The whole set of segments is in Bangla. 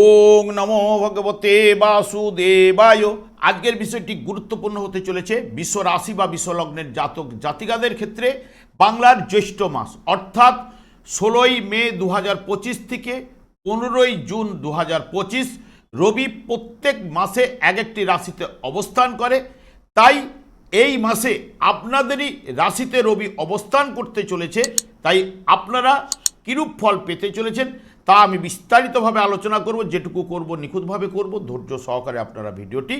ওং নমো ভগবতে বাসুদেবায়। আজকের বিষয়টি গুরুত্বপূর্ণ হতে চলেছে বিশ্ব রাশি বা বিশ্বলগ্নের জাতক জাতিকাদের ক্ষেত্রে বাংলার জ্যৈষ্ঠ মাস, অর্থাৎ ষোলোই মে দু হাজার পঁচিশ থেকে পনেরোই জুন দু হাজার পঁচিশ। রবি প্রত্যেক মাসে এক একটি রাশিতে অবস্থান করে। তাই এই মাসে আপনাদেরই রাশিতে রবি অবস্থান করতে চলেছে। তাই আপনারা কিরূপ ফল পেতে চলেছেন তা আমি বিস্তারিতভাবে আলোচনা করব, যেটুকু করব, নিখুঁতভাবে করব। ধৈর্য সহকারে আপনারা ভিডিওটি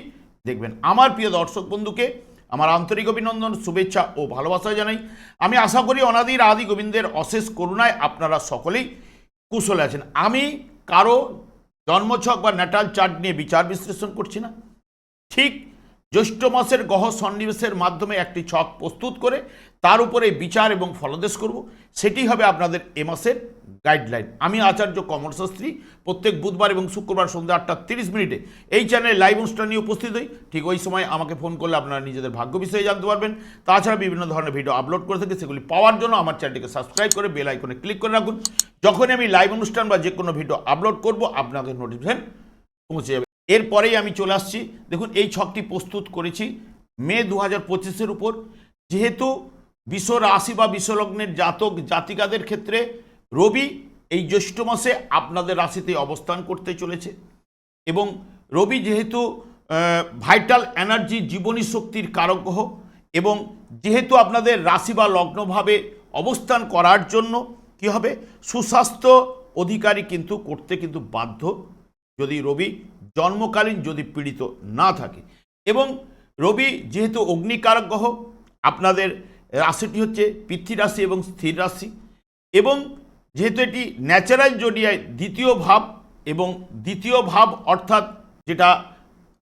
দেখবেন। আমার প্রিয় দর্শক বন্ধুকে আমার আন্তরিক অভিনন্দন, শুভেচ্ছা ও ভালোবাসা জানাই। আমি আশা করি অনাদির আদি গোবিন্দের অশেষ করুণায় আপনারা সকলেই কুশলে আছেন। আমি কারও জন্মছক বা ন্যাটাল চার্ট নিয়ে বিচার বিশ্লেষণ করছি না। ঠিক জ্যৈষ্ঠ মাসের গহ সন্নিবেশের মাধ্যমে একটি ছক প্রস্তুত করে তার উপরে বিচার এবং ফলদেশ করব। সেটি হবে আপনাদের এ মাসের গাইডলাইন আমি আচার্য কমল শাস্ত্রী, প্রত্যেক বুধবার এবং শুক্রবার সন্ধ্যা আটটা তিরিশ মিনিটে এই চ্যানেলে লাইভ অনুষ্ঠান নিয়ে উপস্থিত হই। ঠিক ওই সময় আমাকে ফোন করলে আপনারা নিজেদের ভাগ্য বিষয়ে জানতে পারবেন। তাছাড়া বিভিন্ন ধরনের ভিডিও আপলোড করে থাকি, সেগুলি পাওয়ার জন্য আমার চ্যানেলটিকে সাবস্ক্রাইব করে বেল আইকনে ক্লিক করে রাখুন। যখনই আমি লাইভ অনুষ্ঠান বা যে কোনো ভিডিও আপলোড করব, আপনাদের নোটিফিকেশন পৌঁছে যাবে। এরপরেই আমি চলে আসছি। দেখুন, এই ছকটি প্রস্তুত করেছি মে দু হাজার পঁচিশের উপর। যেহেতু বিশ্ব রাশি বা বিশ্বলগ্নের জাতক, জাতিকাদের ক্ষেত্রে রবি এই জ্যৈষ্ঠ মাসে আপনাদের রাশিতে অবস্থান করতে চলেছে এবং রবি যেহেতু ভাইটাল এনার্জি জীবনী শক্তির কারক গ্রহ এবং যেহেতু আপনাদের রাশি বা লগ্নভাবে অবস্থান করার জন্য কি হবে? সুস্বাস্থ্য অধিকারী কিন্তু করতে কিন্তু বাধ্য যদি রবি জন্মকালীন যদি পীড়িত না থাকে এবং রবি যেহেতু অগ্নিকারক গ্রহ, আপনাদের রাশিটি হচ্ছে পৃথ্বী রাশি এবং স্থির রাশি। এবং যেহেতু এটি ন্যাচারাল জোডিয়ায় দ্বিতীয় ভাব এবং দ্বিতীয় ভাব অর্থাৎ যেটা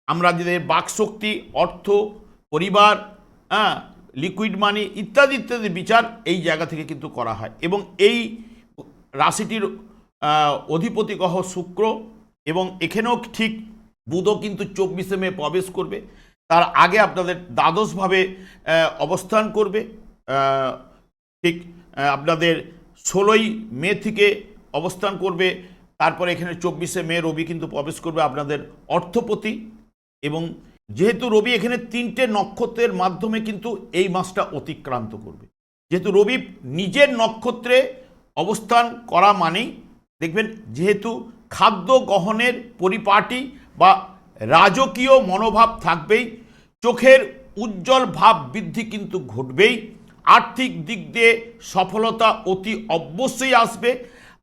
আমরা যাদের বাকশক্তি, অর্থ, পরিবার হ্যাঁ লিকুইড মানি ইত্যাদি ইত্যাদি বিচার এই জায়গা থেকে কিন্তু করা হয়। এবং এই রাশিটির অধিপতি গ্রহ শুক্র এবং এখানেও ঠিক বুধও কিন্তু চব্বিশে মে প্রবেশ করবে। তার আগে আপনাদের দ্বাদশভাবে অবস্থান করবে। ঠিক আপনাদের ষোলোই মে থেকে অবস্থান করবে। তারপরে এখানে চব্বিশে মে রবি কিন্তু প্রবেশ করবে আপনাদের অর্থপতি। এবং যেহেতু রবি এখানে তিনটে নক্ষত্রের মাধ্যমে কিন্তু এই মাসটা অতিক্রান্ত করবে। যেহেতু রবি নিজের নক্ষত্রে অবস্থান করা মানেই, দেখবেন যেহেতু খাদ্য গ্রহণের পরিপাটি বা রাজকীয় মনোভাব থাকবেই, চোখের উজ্জ্বল ভাব বৃদ্ধি কিন্তু ঘটবেই, আর্থিক দিক দিয়ে সফলতা অতি অবশ্যই আসবে,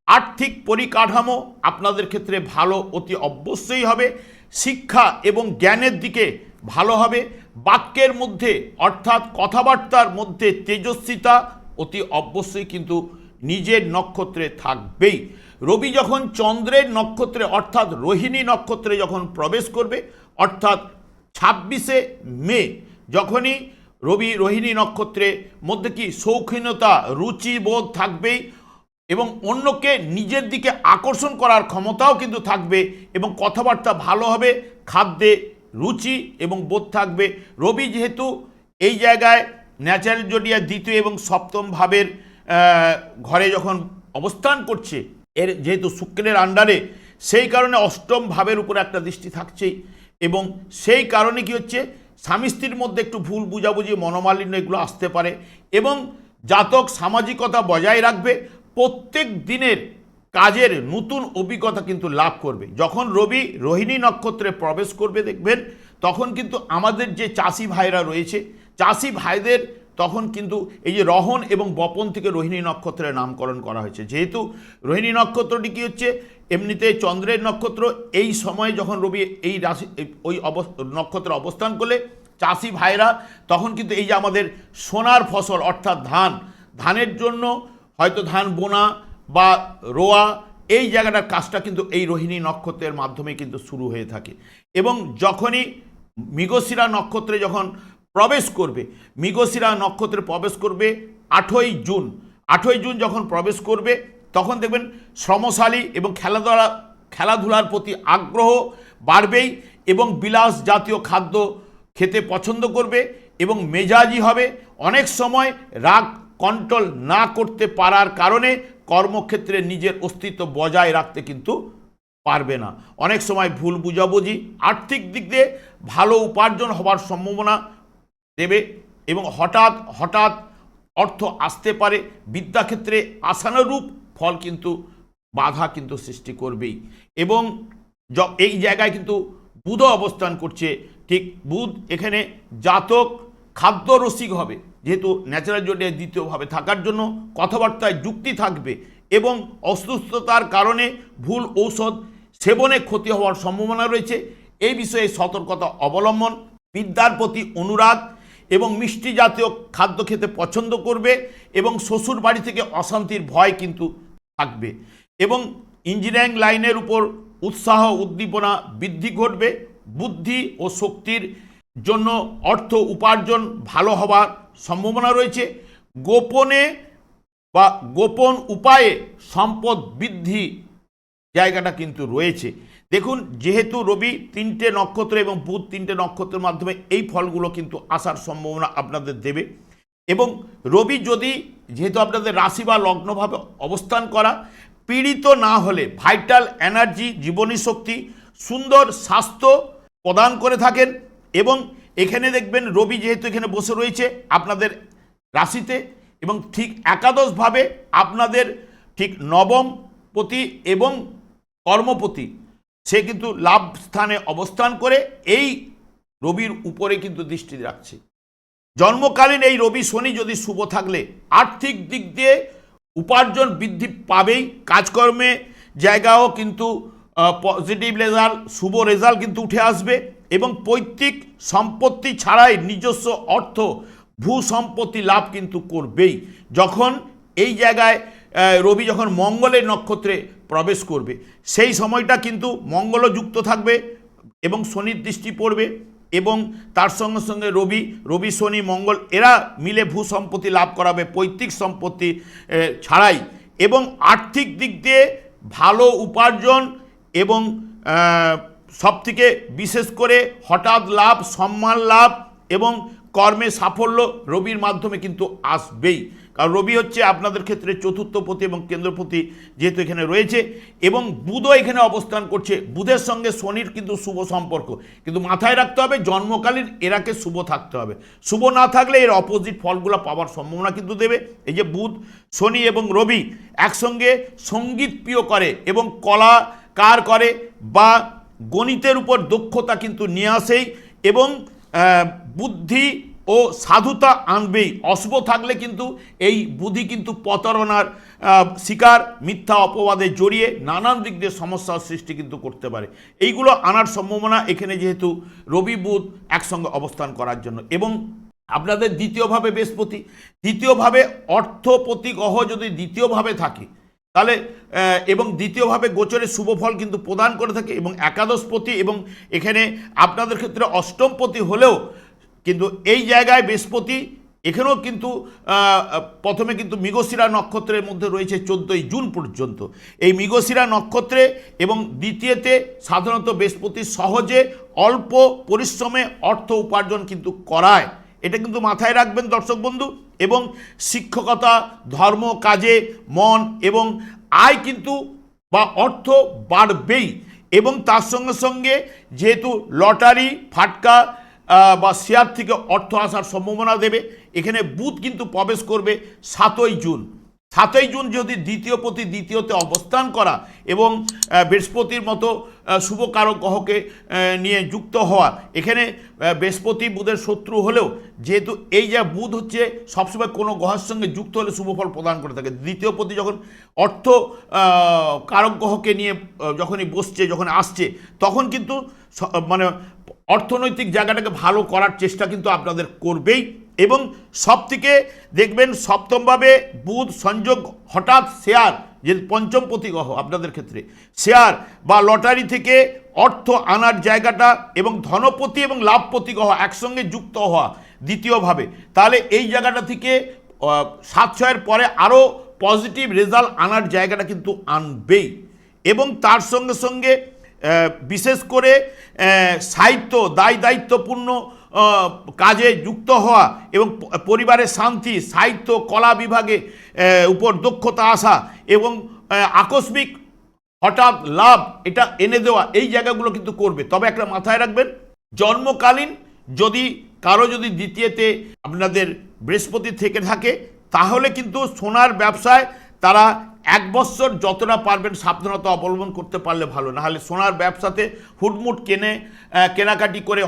আর্থিক পরিকাঠামো আপনাদের ক্ষেত্রে ভালো অতি অবশ্যই হবে, শিক্ষা এবং জ্ঞানের দিকে ভালো হবে, বাক্যের মধ্যে অর্থাৎ কথাবার্তার মধ্যে তেজস্বিতা অতি অবশ্যই কিন্তু নিজের নক্ষত্রে থাকবেই। রবি যখন চন্দ্রের নক্ষত্রে, অর্থাৎ রোহিণী নক্ষত্রে যখন প্রবেশ করবে, অর্থাৎ ছাব্বিশে মে, যখনই রবি রোহিণী নক্ষত্রে মধ্যে কি শৌখিনতা, রুচিবোধ থাকবেই এবং অন্যকে নিজের দিকে আকর্ষণ করার ক্ষমতাও কিন্তু থাকবে এবং কথাবার্তা ভালো হবে, খাদ্যে রুচি এবং বোধ থাকবে। রবি যেহেতু এই জায়গায় ন্যাচারাল জোডিয়া দ্বিতীয় এবং সপ্তম ভাবের ঘরে যখন অবস্থান করছে এর যেহেতু শুক্রের আন্ডারে, সেই কারণে অষ্টম ভাবের উপর একটা দৃষ্টি থাকছেই। এবং সেই কারণে কি হচ্ছে? স্বামী স্ত্রীর মধ্যে একটু ভুল বুঝাবুঝি, মনোমালিন্য এগুলো আসতে পারে এবং জাতক সামাজিকতা বজায় রাখবে, প্রত্যেক দিনের কাজের নতুন অভিজ্ঞতা কিন্তু লাভ করবে। যখন রবি রোহিণী নক্ষত্রে প্রবেশ করবে দেখবেন, তখন কিন্তু আমাদের যে চাষি ভাইরা রয়েছে, চাষি ভাইদের তখন কিন্তু এই যে রহন এবং বপন থেকে রোহিণী নক্ষত্রের নামকরণ করা হয়েছে। যেহেতু রোহিণী নক্ষত্রটি কি হচ্ছে? এমনিতে চন্দ্রের নক্ষত্র, এই সময়ে যখন রবি এই রাশি, ওই নক্ষত্রে অবস্থান করলে চাষি ভাইরা, তখন কিন্তু এই যে আমাদের সোনার ফসল অর্থাৎ ধান, ধানের জন্য হয়তো ধান বোনা বা রোয়া, এই জায়গাটার কাজটা কিন্তু এই রোহিণী নক্ষত্রের মাধ্যমে কিন্তু শুরু হয়ে থাকে। এবং যখনই মৃগশিরা নক্ষত্রে যখন প্রবেশ করবে। মৃগশিরা নক্ষত্রে প্রবেশ করবে আঠই জুন। আঠই জুন যখন প্রবেশ করবে, তখন দেখবেন শ্রমশালী এবং খেলাধুলা খেলাধুলার প্রতি আগ্রহ বাড়বেই এবং বিলাস জাতীয় খাদ্য খেতে পছন্দ করবে এবং মেজাজি হবে। অনেক সময় রাগ কন্ট্রোল না করতে পারার কারণে কর্মক্ষেত্রে নিজের অস্তিত্ব বজায় রাখতে কিন্তু পারবে না। অনেক সময় ভুল বুঝাবুঝি, আর্থিক দিক দিয়ে ভালো উপার্জন হবার সম্ভাবনা দেবে এবং হঠাৎ হঠাৎ অর্থ আসতে পারে, বিদ্যাক্ষেত্রে আশানুরূপ ফল কিন্তু বাধা কিন্তু সৃষ্টি করবেই। এবং এই জায়গায় কিন্তু বুধ অবস্থান করছে। ঠিক বুধ এখানে জাতক খাদ্য রসিক হবে, যেহেতু ন্যাচারাল জোটে দ্বিতীয়ভাবে থাকার জন্য কথাবার্তায় যুক্তি থাকবে এবং অসুস্থতার কারণে ভুল ঔষধ সেবনে ক্ষতি হওয়ার সম্ভাবনা রয়েছে। এই বিষয়ে সতর্কতা অবলম্বন, বিদ্যার প্রতি অনুরাগ এবং মিষ্টি জাতীয় খাদ্য খেতে পছন্দ করবে এবং শ্বশুর বাড়ি থেকে অশান্তির ভয় কিন্তু থাকবে এবং ইঞ্জিনিয়ারিং লাইনের উপর উৎসাহ উদ্দীপনা বৃদ্ধি ঘটবে, বুদ্ধি ও শক্তির জন্য অর্থ উপার্জন ভালো হওয়ার সম্ভাবনা রয়েছে। গোপনে বা গোপন উপায়ে সম্পদ বৃদ্ধি জায়গাটা কিন্তু রয়েছে। দেখুন, যেহেতু রবি তিনটে নক্ষত্র এবং বুধ তিনটে নক্ষত্রের মাধ্যমে এই ফলগুলো কিন্তু আসার সম্ভাবনা আপনাদের দেবে। এবং রবি যদি যেহেতু আপনাদের রাশি বা লগ্নভাবে অবস্থান করা, পীড়িত না হলে ভাইটাল এনার্জি, জীবনী শক্তি, সুন্দর স্বাস্থ্য প্রদান করে থাকেন এবং এখানে দেখবেন রবি যেহেতু এখানে বসে রয়েছে আপনাদের রাশিতে এবং ঠিক একাদশভাবে আপনাদের ঠিক নবম পতি এবং কর্মপতি সে কিন্তু লাভ স্থানে অবস্থান করে এই রবির উপরে কিন্তু দৃষ্টি রাখছে। জন্মকালীন এই রবি শনি যদি শুভ থাকলে, আর্থিক দিক দিয়ে উপার্জন বৃদ্ধি পাবেই, কাজকর্মে জায়গাও কিন্তু পজিটিভ রেজাল্ট শুভ রেজাল্ট কিন্তু উঠে আসবে এবং পৈতৃক সম্পত্তি ছাড়াই নিজস্ব অর্থ, ভূ সম্পত্তি লাভ কিন্তু করবেই। যখন এই জায়গায় রবি যখন মঙ্গলের নক্ষত্রে প্রবেশ করবে। সেই সময়টা কিন্তু মঙ্গলও যুক্ত থাকবে এবং শনির দৃষ্টি পড়বে এবং তার সঙ্গে সঙ্গে রবি রবি, শনি, মঙ্গল এরা মিলে ভূ সম্পত্তি লাভ করাবে, পৈতৃক সম্পত্তি ছাড়াই। এবং আর্থিক দিক দিয়ে ভালো উপার্জন এবং সব থেকে বিশেষ করে হঠাৎ লাভ, সম্মান লাভ এবং কর্মে সাফল্য রবির মাধ্যমে কিন্তু আসবেই। কারণ রবি হচ্ছে আপনাদের ক্ষেত্রে চতুর্থপতি এবং কেন্দ্রপতি যেহেতু এখানে রয়েছে, এবং বুধও এখানে অবস্থান করছে। বুধের সঙ্গে শনির কিন্তু শুভ সম্পর্ক। কিন্তু মাথায় রাখতে হবে, জন্মকালীন এরাকে শুভ থাকতে হবে। শুভ না থাকলে এর অপোজিট ফলগুলো পাওয়ার সম্ভাবনা কিন্তু দেবে। এই যে বুধ, শনি এবং রবি একসঙ্গে সংগীত প্রিয় করে এবং কলা কার করে বা গণিতের উপর দক্ষতা কিন্তু নিয়ে আসেই, এবং বুদ্ধি ও সাধুতা আনবেই। অশুভ থাকলে কিন্তু এই বুদ্ধি কিন্তু প্রতারণার শিকার, মিথ্যা অপবাদে জড়িয়ে নানান দিক দিয়ে সমস্যার সৃষ্টি কিন্তু করতে পারে। এইগুলো আনার সম্ভাবনা এখানে যেহেতু রবি বুধ একসঙ্গে অবস্থান করার জন্য। এবং আপনাদের দ্বিতীয়ভাবে বৃহস্পতি, দ্বিতীয়ভাবে অর্থপতি গ্রহ যদি দ্বিতীয়ভাবে থাকে, তাহলে এবং দ্বিতীয়ভাবে গোচরে শুভ ফল কিন্তু প্রদান করে থাকে এবং একাদশপতি এবং এখানে আপনাদের ক্ষেত্রে অষ্টমপতি হলেও কিন্তু এই জায়গায় বৃহস্পতি, এখানেও কিন্তু প্রথমে কিন্তু মৃগশিরা নক্ষত্রের মধ্যে রয়েছে চোদ্দোই জুন পর্যন্ত। এই মৃগশিরা নক্ষত্রে এবং দ্বিতীয়তে সাধারণত বৃহস্পতি সহজে অল্প পরিশ্রমে অর্থ উপার্জন কিন্তু করায়। এটা কিন্তু মাথায় রাখবেন দর্শক বন্ধু। এবং শিক্ষকতা, ধর্ম, কাজে, মন এবং আয় কিন্তু বা অর্থ বাড়বেই। এবং তার সঙ্গে সঙ্গে যেহেতু লটারি, ফাটকা বা শেয়ার থেকে অর্থ আসার সম্ভাবনা দেবে। এখানে বুধ কিন্তু প্রবেশ করবে সাতই জুন। সাতই জুন যদি দ্বিতীয় প্রতি দ্বিতীয়তে অবস্থান করা এবং বৃহস্পতির মতো শুভ গ্রহকে নিয়ে যুক্ত হওয়া, এখানে বৃহস্পতি বুধের শত্রু হলেও যেহেতু এই যে বুধ হচ্ছে, সবসময় কোনো গ্রহের সঙ্গে যুক্ত হলে শুভ ফল প্রদান করে থাকে। দ্বিতীয় প্রতি যখন অর্থ কারক গ্রহকে নিয়ে যখনই বসছে, যখন আসছে, তখন কিন্তু মানে অর্থনৈতিক জায়গাটাকে ভালো করার চেষ্টা কিন্তু আপনাদের করবেই এবং সব থেকে দেখবেন সপ্তমভাবে বুধ সংযোগ হঠাৎ শেয়ার, যে পঞ্চম প্রতিগ্রহ আপনাদের ক্ষেত্রে, শেয়ার বা লটারি থেকে অর্থ আনার জায়গাটা এবং ধনপতি এবং লাভপতি গ্রহ একসঙ্গে যুক্ত হওয়া দ্বিতীয়ভাবে। তাহলে এই জায়গাটা থেকে সাত ছয়ের পরে আরও পজিটিভ রেজাল্ট আনার জায়গাটা কিন্তু আনবেই। এবং তার সঙ্গে সঙ্গে বিশেষ করে সাহিত্য, দায় দায়িত্বপূর্ণ কাজে যুক্ত হওয়া এবং পরিবারের শান্তি, সাহিত্য, কলা বিভাগে উপর দক্ষতা আসা এবং আকস্মিক হঠাৎ লাভ এটা এনে দেওয়া, এই জায়গাগুলো কিন্তু করবে। তবে একটা মাথায় রাখবেন, জন্মকালীন যদি কারও যদি দ্বিতীয়তে আপনাদের বৃহস্পতি থেকে থাকে, তাহলে কিন্তু সোনার ব্যবসায় তারা এক বছর যতটা পারবেন সাবধানতা অবলম্বন করতে পারলে ভালো। না হলে সোনার ব্যবসাতে হুটমুট কেনে কেনাকাটি করে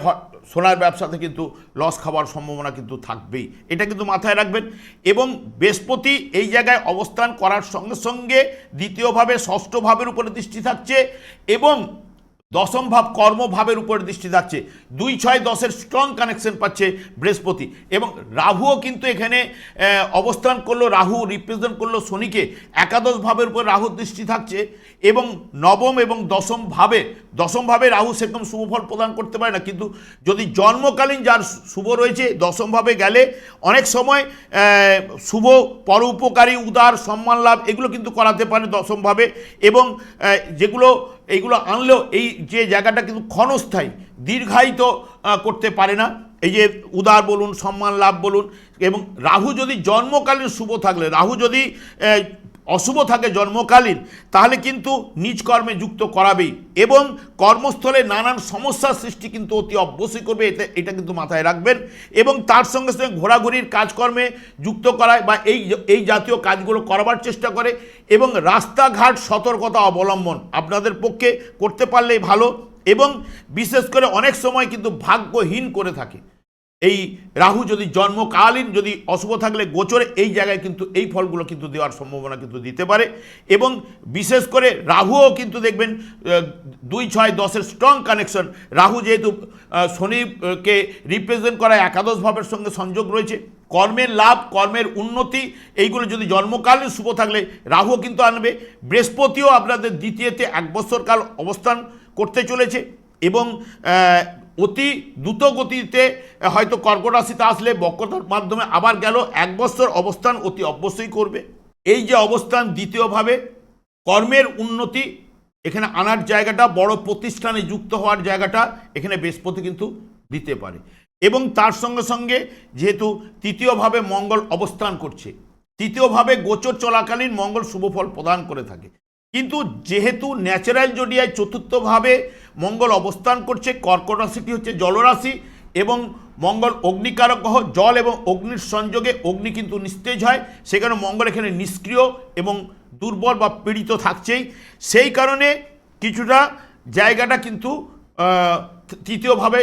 সোনার ব্যবসাতে কিন্তু লস খাওয়ার সম্ভাবনা কিন্তু থাকবেই। এটা কিন্তু মাথায় রাখবেন। এবং বৃহস্পতি এই জায়গায় অবস্থান করার সঙ্গে সঙ্গে দ্বিতীয়ভাবে, ষষ্ঠভাবের উপরে দৃষ্টি থাকছে। এবং দশম ভাব কর্মভাবের উপর দৃষ্টি থাকছে দুই ছয় দশের স্ট্রং কানেকশন পাচ্ছে বৃহস্পতি। এবং রাহুও কিন্তু এখানে অবস্থান করল, রাহু রিপ্রেজেন্ট করল শনিকে। একাদশ ভাবের উপর রাহুর দৃষ্টি থাকছে। এবং নবম এবং দশম ভাবে দশম ভাবে রাহু সেরকম শুভফল প্রদান করতে পারে না। কিন্তু যদি জন্মকালীন যার শুভ রয়েছে দশম ভাবে গেলে অনেক সময় শুভ, পরোপকারী, উদার, সম্মান লাভ, এগুলো কিন্তু করাতে পারে দশমভাবে। এবং যেগুলো এইগুলো আনলেও এই যে জায়গাটা কিন্তু ক্ষণস্থায়ী, দীর্ঘায়িত করতে পারে না। এই যে উদার বলুন, সম্মান লাভ বলুন, এবং রাহু যদি জন্মকালীন শুভ থাকলে, রাহু যদি অশুভ থাকে জন্মকালীন, তাহলে কিন্তু নিজ কর্মে যুক্ত করাবেই এবং কর্মস্থলে নানান সমস্যার সৃষ্টি কিন্তু অতি অবশ্যই করবে এটা এটা কিন্তু মাথায় রাখবেন। এবং তার সঙ্গে সঙ্গে ঘোরাঘুরির কাজকর্মে যুক্ত করায় বা এই এই জাতীয় কাজগুলো করবার চেষ্টা করে এবং রাস্তাঘাট সতর্কতা অবলম্বন আপনাদের পক্ষে করতে পারলেই ভালো এবং বিশেষ করে অনেক সময় কিন্তু ভাগ্যহীন করে থাকে। এই রাহু যদি জন্মকালীন যদি অশুভ থাকলে গোচরে এই জায়গায় কিন্তু এই ফলগুলো কিন্তু দেওয়ার সম্ভাবনা কিন্তু দিতে পারে। এবং বিশেষ করে রাহুও কিন্তু দেখবেন দুই ছয় দশের স্ট্রং কানেকশন রাহু যেহেতু শনিকে রিপ্রেজেন্ট করা একাদশ ভাবের সঙ্গে সংযোগ রয়েছে। কর্মের লাভ, কর্মের উন্নতি, এইগুলো যদি জন্মকালীন শুভ থাকলে রাহুও কিন্তু আনবে। বৃহস্পতিও আপনাদের দ্বিতীয়তে এক বছর কাল অবস্থান করতে চলেছে এবং অতি দ্রুত গতিতে হয়তো কর্কট রাশিতে আসলে বক্রতার মাধ্যমে আবার গেল, এক বছর অবস্থান অতি অবশ্যই করবে। এই যে অবস্থান দ্বিতীয়ভাবে, কর্মের উন্নতি, এখানে আনার জায়গাটা, বড় প্রতিষ্ঠানে যুক্ত হওয়ার জায়গাটা এখানে বৃহস্পতি কিন্তু দিতে পারে। এবং তার সঙ্গে সঙ্গে যেহেতু তৃতীয়ভাবে মঙ্গল অবস্থান করছে, তৃতীয়ভাবে গোচর চলাকালীন মঙ্গল শুভফল প্রদান করে থাকে। কিন্তু যেহেতু ন্যাচারাল জোডিয়ায় চতুর্থভাবে মঙ্গল অবস্থান করছে, কর্কট রাশিটি হচ্ছে জলরাশি এবং মঙ্গল অগ্নিকারক গ্রহ, জল এবং অগ্নির সংযোগে অগ্নি কিন্তু নিস্তেজ হয় সেখানে মঙ্গল এখানে নিষ্ক্রিয় এবং দুর্বল বা পীড়িত থাকছেই। সেই কারণে কিছুটা জায়গাটা কিন্তু তৃতীয়ভাবে,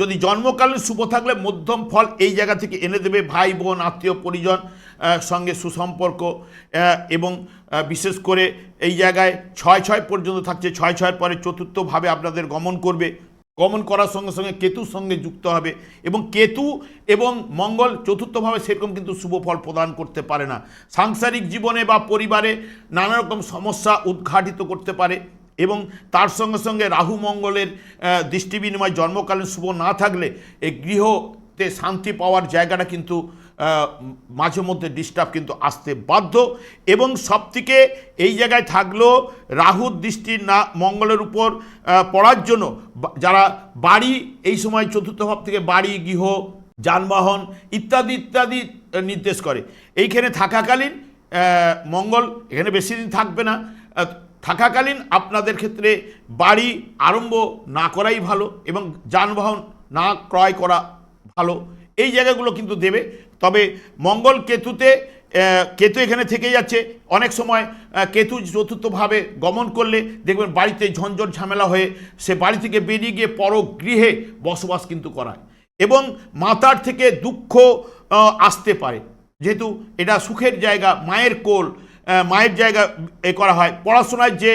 যদি জন্মকালীন শুভ থাকলে মধ্যম ফল এই জায়গা থেকে এনে দেবে। ভাই বোন, আত্মীয়, পরিজন সঙ্গে সুসম্পর্ক এবং বিশেষ করে এই জায়গায় ছয় ছয় পর্যন্ত থাকছে। ছয় ছয়ের পরে চতুর্থভাবে আপনাদের গমন করবে। গমন করার সঙ্গে সঙ্গে কেতুর সঙ্গে যুক্ত হবে এবং কেতু এবং মঙ্গল চতুর্থভাবে সেরকম কিন্তু শুভ ফল প্রদান করতে পারে না। সাংসারিক জীবনে বা পরিবারে নানা রকম সমস্যা উদ্ঘাটিত করতে পারে। এবং তার সঙ্গে সঙ্গে রাহু মঙ্গলের দৃষ্টি বিনিময় জন্মকালীন শুভ না থাকলে এই গৃহতে শান্তি পাওয়ার জায়গাটা কিন্তু মাঝে মধ্যে ডিস্টার্ব কিন্তু আসতে বাধ্য। এবং সবথেকে এই জায়গায় থাকলেও রাহুর দৃষ্টি না, মঙ্গলের উপর পড়ার জন্য। যারা বাড়ি, এই সময় চতুর্থ ভাব থেকে বাড়ি, গৃহ, যানবাহন ইত্যাদি ইত্যাদি নির্দেশ করে। এইখানে থাকাকালীন মঙ্গল এখানে বেশি দিন থাকবে না। থাকাকালীন আপনাদের ক্ষেত্রে বাড়ি আরম্ভ না করাই ভালো এবং যানবাহন না ক্রয় করা ভালো। এই জায়গাগুলো কিন্তু দেবে। তবে মঙ্গল কেতুতে কেতু এখানে থেকে যাচ্ছে। অনেক সময় কেতু চতুর্থভাবে গমন করলে দেখবেন বাড়িতে ঝঞ্ঝট ঝামেলা হয়ে সে বাড়ি থেকে বেরিয়ে গিয়ে পরগৃহে বসবাস কিন্তু করায় এবং মাতার থেকে দুঃখ আসতে পারে। যেহেতু এটা সুখের জায়গা, মায়ের কোল মায়ের জায়গা এ করা হয়। পড়াশোনার যে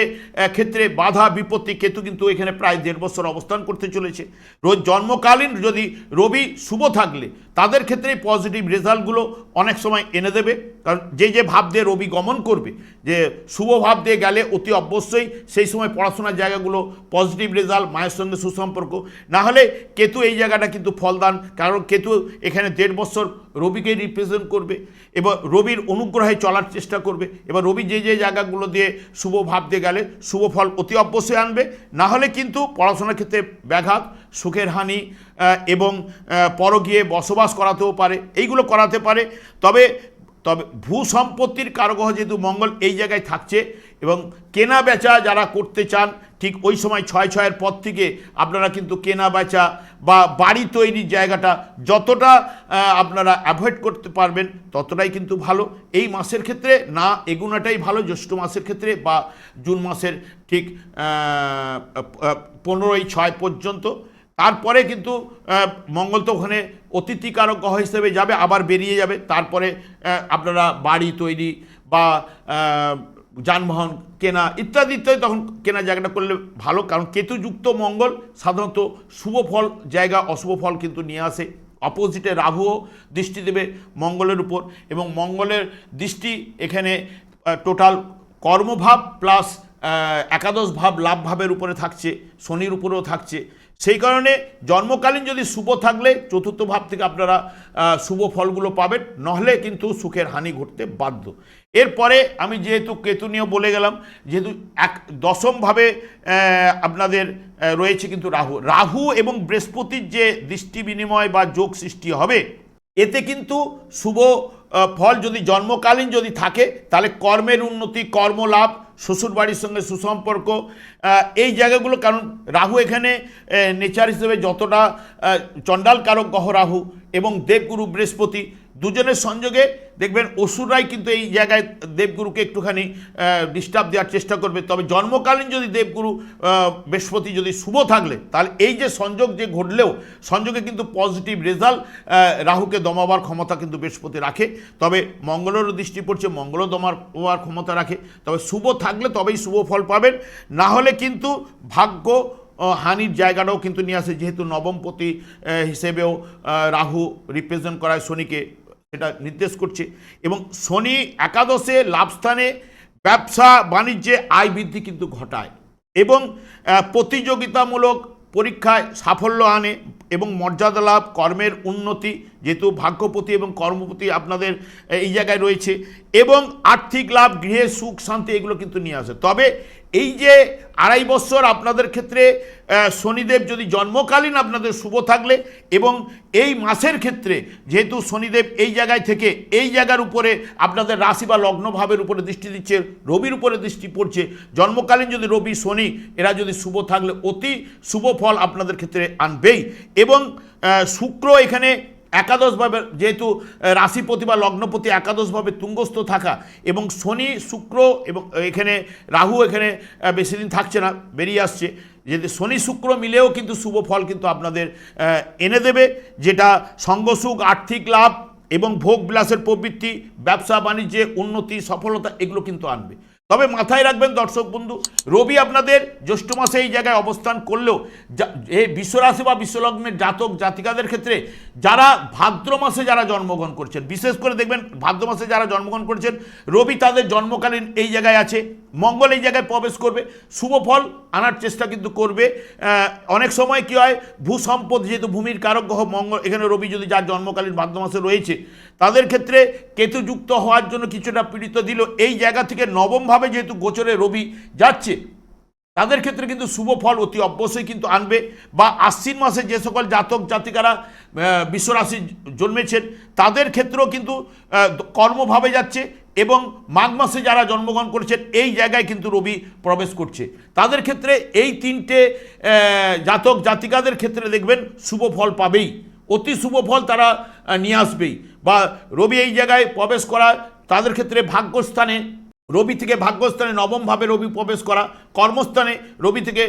ক্ষেত্রে বাধা, বিপত্তি, কেতু কিন্তু এখানে প্রায় দেড় বছর অবস্থান করতে চলেছে। রোজ জন্মকালীন যদি রবি শুভ থাকলে তাদের ক্ষেত্রে পজিটিভ রেজাল্টগুলো অনেক সময় এনে দেবে। কারণ যে যে ভাব দিয়ে রবি গমন করবে, যে শুভ ভাব দিয়ে গেলে অতি অবশ্যই সেই সময় পড়াশোনার জায়গাগুলো পজিটিভ রেজাল্ট মায়ের সঙ্গে সুসম্পর্ক। না হলে কেতু এই জায়গাটা কিন্তু ফলদান, কারণ কেতু এখানে দেড় বছর রবিকে রিপ্রেজেন্ট করবে, এবার রবির অনুগ্রহে চলার চেষ্টা করবে, এবার রবি যে যে জায়গাগুলো দিয়ে শুভ ভাব দিয়ে গেলে শুভ ফল অতি অবশ্যই আনবে। না হলে কিন্তু পড়াশোনার ক্ষেত্রে ব্যাঘাত সুখের হানি এবং পর গিয়ে বসবাস করাতেও পারে, এইগুলো করাতে পারে। তবে তবে ভূ সম্পত্তির কারগ্রহ যেহেতু মঙ্গল এই জায়গায় থাকছে, এবং কেনা বেচা যারা করতে চান, ঠিক ওই সময় ছয় ছয়ের পর থেকে আপনারা কিন্তু কেনা বেচা বা বাড়ি তৈরির জায়গাটা যতটা আপনারা অ্যাভয়েড করতে পারবেন, ততটাই কিন্তু ভালো। এই মাসের ক্ষেত্রে না এগুনাটাই ভালো, জ্যৈষ্ঠ মাসের ক্ষেত্রে বা জুন মাসের ঠিক পনেরোই ছয় পর্যন্ত। তারপরে কিন্তু মঙ্গল তো ওখানে অতিথিকারক গ্রহ হিসেবে যাবে, আবার বেরিয়ে যাবে। তারপরে আপনারা বাড়ি তৈরি বা যানবাহন কেনা ইত্যাদি ইত্যাদি তখন কেনা জায়গাটা করলে ভালো। কারণ কেতুযুক্ত মঙ্গল সাধারণত শুভ ফল জায়গা, অশুভ ফল কিন্তু নিয়ে আসে। অপোজিটে রাহুও দৃষ্টি দেবে মঙ্গলের উপর এবং মঙ্গলের দৃষ্টি এখানে টোটাল কর্মভাব প্লাস একাদশ ভাব লাভ ভাবের উপরে থাকছে, শনির উপরেও থাকছে। সেই কারণে জন্মকালীন যদি শুভ থাকলে চতুর্থ ভাব থেকে আপনারা শুভ ফলগুলো পাবেন, নহলে কিন্তু সুখের হানি ঘটতে বাধ্য। এরপরে আমি যেহেতু কেতু নিয়ে বলে গেলাম, যেহেতু এক দশমভাবে আপনাদের রয়েছে কিন্তু রাহু। রাহু এবং বৃহস্পতির যে দৃষ্টি বিনিময় বা যোগ সৃষ্টি হবে, এতে কিন্তু শুভ ফল যদি জন্মকালীন যদি থাকে, তাহলে কর্মের উন্নতি, কর্মলাভ, শ্বশুরবাড়ির সঙ্গে সুসম্পর্ক এই জায়গাগুলো, কারণ রাহু এখানে নেচার হিসেবে যতটা চণ্ডাল কারক গ্রহ রাহু এবং দেবগুরু বৃহস্পতি দুজনের সংযোগে দেখবেন অসুররাই কিন্তু এই জায়গায় দেবগুরুকে একটুখানি ডিস্টার্ব দেওয়ার চেষ্টা করবে। তবে জন্মকালীন যদি দেবগুরু বৃহস্পতি যদি শুভ থাকলে, তাহলে এই যে সংযোগ যে ঘটলেও, সংযোগে কিন্তু পজিটিভ রেজাল্ট রাহুকে দমাবার ক্ষমতা কিন্তু বৃহস্পতি রাখে। তবে মঙ্গলেরও দৃষ্টি পড়ছে, মঙ্গলও দমাবার ক্ষমতা রাখে। তবে শুভ থাকলে তবেই শুভ ফল পাবেন। না হলে কিন্তু ভাগ্য হানির জায়গাটাও কিন্তু নিয়ে আসে। যেহেতু নবমপতি হিসেবেও রাহু রিপ্রেজেন্ট করায় শনিকে সেটা নির্দেশ করছে। এবং শনি একাদশে লাভস্থানে ব্যবসা বাণিজ্যে আয় বৃদ্ধি কিন্তু ঘটায় এবং প্রতিযোগিতামূলক পরীক্ষায় সাফল্য আনে এবং মর্যাদা লাভ, কর্মের উন্নতি যেহেতু ভাগ্যপতি এবং কর্মপতি আপনাদের এই জায়গায় রয়েছে, এবং আর্থিক লাভ, গৃহে সুখ, শান্তি, এগুলো কিন্তু নিয়ে আসে। তবে এই যে আড়াই বছর আপনাদের ক্ষেত্রে শনিদেব যদি জন্মকালীন আপনাদের শুভ থাকলে, এবং এই মাসের ক্ষেত্রে, যেহেতু শনিদেব এই জায়গায় থেকে, এই জায়গার উপরে আপনাদের রাশি বা লগ্ন ভাবের উপরে দৃষ্টি দিচ্ছে, রবির উপরে দৃষ্টি পড়ছে, জন্মকালীন যদি রবি, শনি, এরা যদি শুভ থাকলে অতি শুভ ফল আপনাদের ক্ষেত্রে আনবেই, এবং শুক্র এখানে একাদশভাবে যেহেতু রাশিপতি বা লগ্নপতি একাদশভাবে তুঙ্গস্থ থাকা এবং শনি, শুক্র এবং এখানে রাহু এখানে বেশি দিন থাকছে না, বেরিয়ে আসছে, যদি শনি, শুক্র মিলেও কিন্তু শুভ ফল কিন্তু আপনাদের এনে দেবে, যেটা সঙ্গসুখ আর্থিক লাভ এবং ভোগ বিলাসের প্রবৃত্তি, ব্যবসা, বাণিজ্যে উন্নতি, সফলতা এগুলো কিন্তু আনবে। তবে মাথায় রাখবেন দর্শক বন্ধু, রবি আপনাদের জ্যৈষ্ঠ মাসে এই জায়গায় অবস্থান করলেও এই বিশ্বরাশি বা বিশ্বলগ্নের জাতক জাতিকাদের ক্ষেত্রে যারা ভাদ্র মাসে যারা জন্মগ্রহণ করছেন, বিশেষ করে দেখবেন ভাদ্র মাসে যারা জন্মগ্রহণ করছেন, রবি তাদের জন্মকালীন এই জায়গায় আছে, মঙ্গল এই জায়গায় প্রবেশ করবে, শুভ ফল আনার চেষ্টা কিন্তু করবে। অনেক সময় কি হয়, ভূসম্পদ যেহেতু ভূমির কারক গ্রহ, মঙ্গল, এখানে রবি যদি যার জন্মকালীন ভাদ্র মাসে রয়েছে, তাদের ক্ষেত্রে কেতুযুক্ত হওয়ার জন্য কিছুটা পীড়িত দিল এই জায়গা থেকে নবমভাবে যেহেতু গোচরে রবি যাচ্ছে, তাদের ক্ষেত্রে কিন্তু শুভ ফল অতি অবশ্যই কিন্তু আনবে বা আশ্বিন মাসে যে সকল জাতক জাতিকারা বিশ্বরাশি জন্মেছেন, তাদের ক্ষেত্রেও কিন্তু কর্মভাবে যাচ্ছে এবং মাঘ মাসে যারা জন্মগ্রহণ করেছেন, এই জায়গায় কিন্তু রবি প্রবেশ করছে। তাদের ক্ষেত্রে এই তিনটে জাতক জাতিকাদের ক্ষেত্রে দেখবেন শুভ ফল পাবেই, অতি শুভ ফল তারা নিয়ে আসবেই বা রবি এই জায়গায় প্রবেশ করা তাদের ক্ষেত্রে ভাগ্যস্থানে রবি থেকে ভাগ্যস্থানে নবমভাবে রবি প্রবেশ করা, কর্মস্থানে রবি থেকে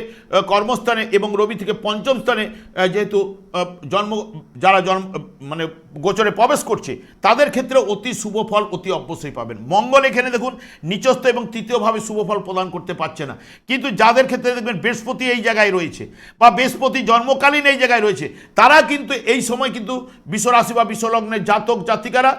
কর্মস্থানে এবং রবি থেকে পঞ্চম স্থানে যেহেতু জন্ম, যারা জন্ম মানে গোচরে প্রবেশ করছে, তাদের ক্ষেত্রে অতি শুভ ফল, অতি অবশ্যই পাবেন। মঙ্গল এখানে দেখুন, নিচস্থ এবং তৃতীয়ভাবে শুভ ফল প্রদান করতে পারছে না। কিন্তু যাদের ক্ষেত্রে দেখবেন, বৃহস্পতি এই জায়গায় রয়েছে বা বৃহস্পতি জন্মকালীন এই জায়গায় রয়েছে, তারা কিন্তু এই সময় কিন্তু বিশ্বরাশি বা বিশ্বলগ্নের জাতক জাতিকারা,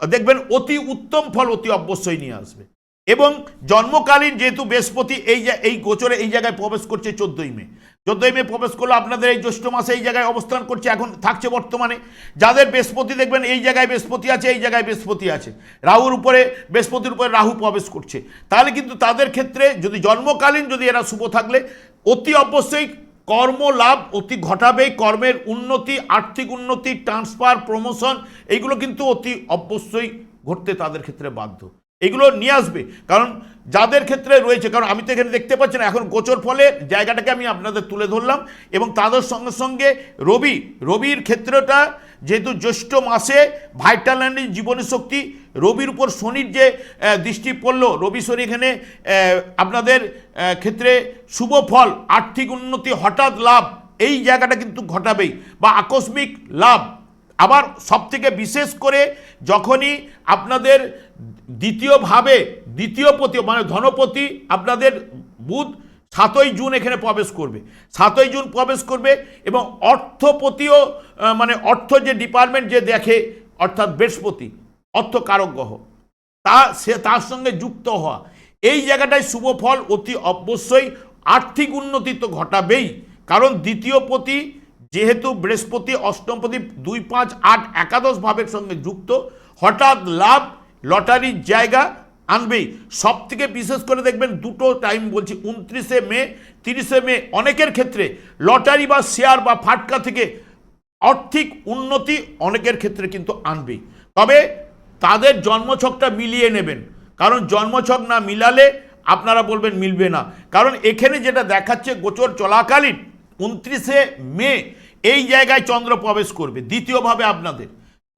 দেখবেন অতি উত্তম ফল অতি অবশ্যই নিয়ে আসবে। এবং জন্মকালীন যেহেতু বৃহস্পতি, এই এই গোচরে এই জায়গায় প্রবেশ করছে চোদ্দই মে। চোদ্দই মে প্রবেশ করলে আপনাদের এই জ্যৈষ্ঠ মাসে এই জায়গায় অবস্থান করছে, এখন থাকছে বর্তমানে। যাদের বৃহস্পতি দেখবেন, এই জায়গায় বৃহস্পতি আছে, এই জায়গায় বৃহস্পতি আছে। রাহুর উপরে, বৃহস্পতির উপরে রাহু প্রবেশ করছে। তাহলে কিন্তু তাদের ক্ষেত্রে যদি জন্মকালীন যদি এরা শুভ থাকলে, অতি অবশ্যই কর্ম লাভ অতি ঘটাবেই কর্মের উন্নতি, আর্থিক উন্নতি, ট্রান্সফার, প্রমোশন, এইগুলো কিন্তু অতি অবশ্যই ঘটতে তাদের ক্ষেত্রে বাধ্য। এগুলো নিয়ে আসবে। কারণ যাদের ক্ষেত্রে রয়েছে, কারণ আমি তো এখানে দেখতে পাচ্ছি না, এখন গোচর ফলে জায়গাটাকে আমি আপনাদের তুলে ধরলাম এবং তাদের সঙ্গে সঙ্গে রবি, রবির ক্ষেত্রটা যেহেতু জ্যৈষ্ঠ মাসে ভাইটাল এনার্জি জীবনী শক্তি রবির উপর শনির যে দৃষ্টি পড়ল, রবি শনি এখানে আপনাদের ক্ষেত্রে শুভ ফল, আর্থিক উন্নতি, হঠাৎ লাভ, এই জায়গাটা কিন্তু ঘটাবেই বা আকস্মিক লাভ। আবার সবথেকে বিশেষ করে যখনই আপনাদের দ্বিতীয়ভাবে, দ্বিতীয় পতি মানে ধনপতি আপনাদের বুধ সাতই জুন এখানে প্রবেশ করবে। সাতই জুন প্রবেশ করবে এবং অর্থপতিও মানে অর্থ যে ডিপার্টমেন্ট যে দেখে, অর্থাৎ বৃহস্পতি অর্থ কারক গ্রহ, তা, সে তার সঙ্গে যুক্ত হওয়া। এই জায়গাটায় শুভ ফল অতি অবশ্যই আর্থিক উন্নতি তো ঘটাবেই। কারণ দ্বিতীয় পতি যেহেতু বৃহস্পতি অষ্টমপতি দুই পাঁচ আট একাদশ ভাবের সঙ্গে যুক্ত, হঠাৎ লাভ, লটারির জায়গা আনবেই। সব থেকে বিশেষ করে দেখবেন দুটো টাইম বলছি, উনত্রিশে মে, তিরিশে মে, অনেকের ক্ষেত্রে লটারি বা শেয়ার বা ফাটকা থেকে আর্থিক উন্নতি অনেকের ক্ষেত্রে কিন্তু আনবেই। তবে তাদের জন্মছকটা মিলিয়ে নেবেন। কারণ জন্মছক না মিলালে আপনারা বলবেন মিলবে না। কারণ এখানে যেটা দেখাচ্ছে গোচর চলাকালীন, উনত্রিশে মে এই জায়গায় চন্দ্র প্রবেশ করবে, দ্বিতীয়ভাবে আপনাদের।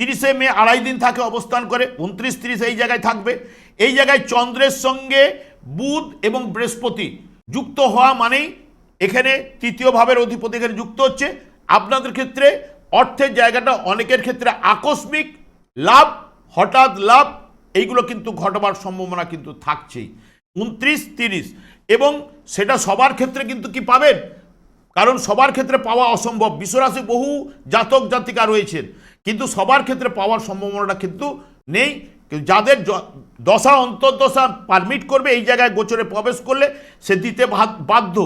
তিরিশে মে আড়াই দিন থাকে অবস্থান করে, উনত্রিশ তিরিশ এই জায়গায় থাকবে। এই জায়গায় চন্দ্রের সঙ্গে বুধ এবং বৃহস্পতি যুক্ত হওয়া মানেই এখানে তৃতীয় ভাবের অধিপতি এখানে যুক্ত হচ্ছে। আপনাদের ক্ষেত্রে অর্থের জায়গাটা অনেকের ক্ষেত্রে আকস্মিক লাভ, হঠাৎ লাভ, এইগুলো কিন্তু ঘটবার সম্ভাবনা কিন্তু থাকছেই। উনত্রিশ তিরিশ এবং সেটা সবার ক্ষেত্রে কিন্তু কি পাবেন? কারণ সবার ক্ষেত্রে পাওয়া অসম্ভব। বিশ্বরাশি বহু জাতক জাতিকা রয়েছেন, কিন্তু সবার ক্ষেত্রে পাওয়ার সম্ভাবনাটা কিন্তু নেই। যাদের দশা, অন্তর্দশা পারমিট করবে, এই জায়গায় গোচরে প্রবেশ করলে সে দিতে বাধ্য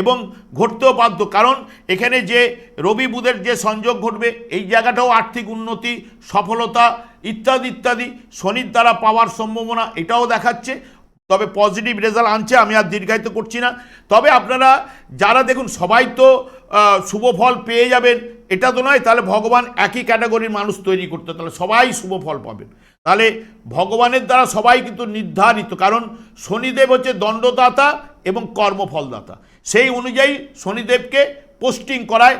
এবং ঘটতেও বাধ্য। কারণ এখানে যে রবি বুধের যে সংযোগ ঘটবে, এই জায়গাটাও আর্থিক উন্নতি, সফলতা ইত্যাদি ইত্যাদি শনির দ্বারা পাওয়ার সম্ভাবনা এটাও দেখাচ্ছে। তবে পজিটিভ রেজাল্ট আনছে, আমি আর দীর্ঘায়িত করছি না। তবে আপনারা যারা দেখুন, সবাই তো শুভ ফল পেয়ে যাবেন, এটা তো নয়, তাহলে ভগবান একই ক্যাটাগরির মানুষ তৈরি করতে, তাহলে সবাই শুভ ফল পাবেন। তাহলে ভগবানের দ্বারা সবাই কিন্তু নির্ধারিত, কারণ শনিদেব হচ্ছে দণ্ডদাতা এবং কর্মফলদাতা। সেই অনুযায়ী শনিদেবকে পোস্টিং করায়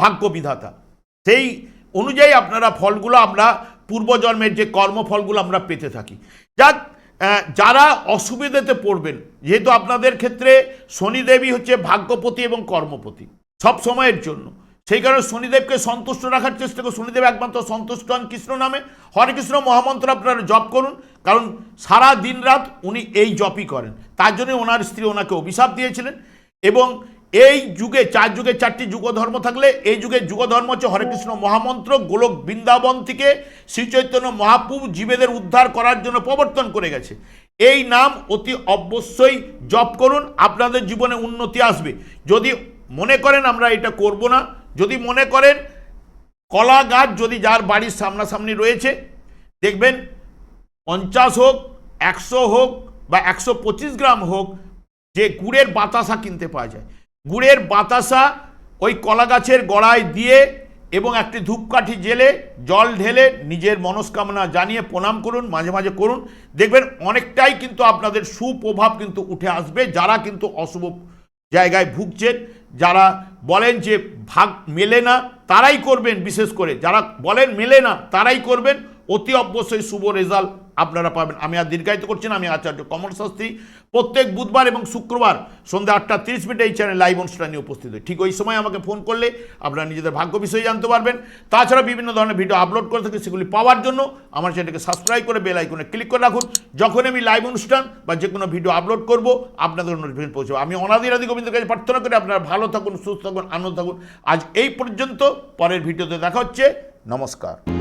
ভাগ্য বিধাতা সেই অনুযায়ী আপনারা ফলগুলো আমরা, পূর্বজন্মের যে কর্মফলগুলো আমরা পেতে থাকি। যাক যারা অসুবিধাতে পড়বেন, যেহেতু আপনাদের ক্ষেত্রে শনিদেবই হচ্ছে ভাগ্যপতি এবং কর্মপতি, সব সময়ের জন্য। সেই কারণে শনিদেবকে সন্তুষ্ট রাখার চেষ্টা করুন। শনিদেব একমাত্র সন্তুষ্ট হন কৃষ্ণ নামে। হরে কৃষ্ণ মহামন্ত্র আপনারা জপ করুন, কারণ সারা দিন রাত উনি এই জপই করেন। তার জন্য ওনার স্ত্রী ওনাকে অভিশাপ দিয়েছিলেন এবং এই যুগে, চার যুগে, চারটি যুগ ধর্ম থাকলে এই যুগের যুগ ধর্ম হচ্ছে হরে কৃষ্ণ মহামন্ত্র, গোলক বৃন্দাবন থেকে শ্রীচৈতন্য মহাপ্রভু জীবেদের উদ্ধার করার জন্য প্রবর্তন করে গেছে। এই নাম অতি অবশ্যই জপ করুন, আপনাদের জীবনে উন্নতি আসবে। যদি মনে করেন আমরা এটা করব না, যদি মনে করেন কলা গাছ যদি যার বাড়ির সামনাসামনি রয়েছে, দেখবেন পঞ্চাশ হোক, একশো হোক বা একশো পঁচিশ গ্রাম হোক, যে গুড়ের বাতাসা কিনতে পাওয়া যায়। গুড়ের বাতাসা ওই কলা গাছের গড়ায় দিয়ে এবং একটি ধূপকাঠি জেলে জল ঢেলে নিজের মনস্কামনা জানিয়ে প্রণাম করুন, মাঝে মাঝে করুন। দেখবেন অনেকটাই কিন্তু আপনাদের সুপ্রভাব কিন্তু উঠে আসবে। যারা কিন্তু অশুভ জায়গায় ভুগছেন, যারা বলেন যে ভাগ মেলে না, তারাই করবেন বিশেষ করে। যারা বলেন মেলে না, তারাই করবেন। অতি অবশ্যই শুভ রেজাল্ট আপনারা পাবেন। আমি আর দীর্ঘায়িত করছি না, আমি আচার্য কমল শাস্ত্রী। প্রত্যেক বুধবার এবং শুক্রবার সন্ধ্যা আটটা তিরিশ মিনিটে এই চ্যানেল লাইভ অনুষ্ঠানে উপস্থিত হই। ঠিক ওই সময় আমাকে ফোন করলে আপনারা নিজেদের ভাগ্য বিষয়ে জানতে পারবেন। তাছাড়া বিভিন্ন ধরনের ভিডিও আপলোড করে থাকি সেগুলি পাওয়ার জন্য আমার চ্যানেলকে সাবস্ক্রাইব করে বেল আইকনে ক্লিক করে রাখুন। যখন আমি লাইভ অনুষ্ঠান বা যে কোনো ভিডিও আপলোড করব, আপনাদের নোটিফিকেশন পৌঁছবে। আমি অনাদির আদি গোবিন্দের কাছে প্রার্থনা করি, আপনারা ভালো থাকুন, সুস্থ থাকুন, আনন্দ থাকুন। আজ এই পর্যন্ত, পরের ভিডিওতে দেখা হচ্ছে। নমস্কার।